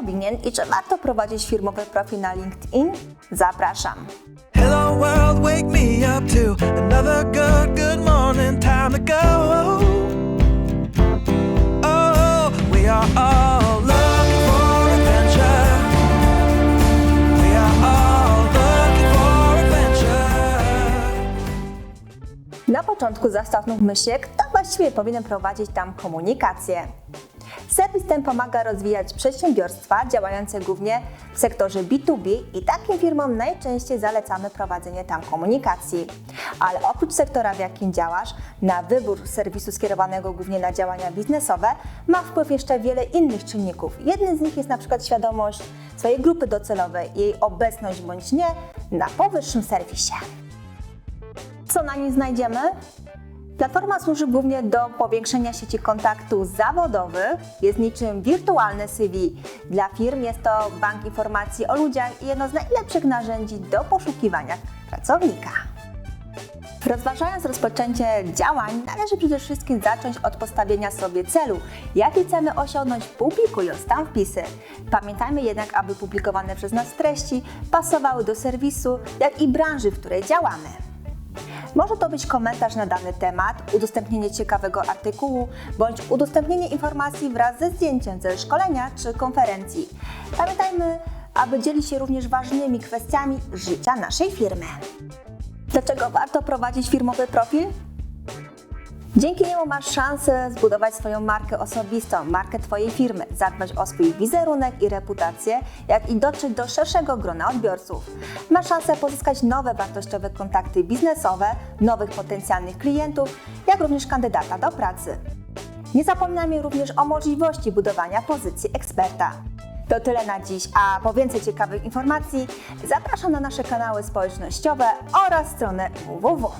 powinien i czy warto prowadzić firmowy profil na LinkedIn? Zapraszam. Hello world, wake me up to another good, good morning. Time to go. Oh, we are all looking for adventure. We are all looking for adventure. Na początku zastanówmy się, kto właściwie powinien prowadzić tam komunikację. Serwis ten pomaga rozwijać przedsiębiorstwa działające głównie w sektorze B2B i takim firmom najczęściej zalecamy prowadzenie tam komunikacji. Ale oprócz sektora, w jakim działasz, na wybór serwisu skierowanego głównie na działania biznesowe ma wpływ jeszcze wiele innych czynników. Jednym z nich jest na przykład świadomość swojej grupy docelowej jej obecność bądź nie na powyższym serwisie. Co na nim znajdziemy? Platforma służy głównie do powiększenia sieci kontaktów zawodowych. Jest niczym wirtualne CV. Dla firm jest to bank informacji o ludziach i jedno z najlepszych narzędzi do poszukiwania pracownika. Rozważając rozpoczęcie działań, należy przede wszystkim zacząć od postawienia sobie celu, jaki chcemy osiągnąć publikując tam wpisy. Pamiętajmy jednak, aby publikowane przez nas treści pasowały do serwisu, jak i branży, w której działamy. Może to być komentarz na dany temat, udostępnienie ciekawego artykułu bądź udostępnienie informacji wraz ze zdjęciem ze szkolenia czy konferencji. Pamiętajmy, aby dzielić się również ważnymi kwestiami życia naszej firmy. Dlaczego warto prowadzić firmowy profil? Dzięki niemu masz szansę zbudować swoją markę osobistą, markę Twojej firmy, zadbać o swój wizerunek i reputację, jak i dotrzeć do szerszego grona odbiorców. Masz szansę pozyskać nowe wartościowe kontakty biznesowe, nowych potencjalnych klientów, jak również kandydata do pracy. Nie zapominajmy również o możliwości budowania pozycji eksperta. To tyle na dziś, a po więcej ciekawych informacji zapraszam na nasze kanały społecznościowe oraz stronę www.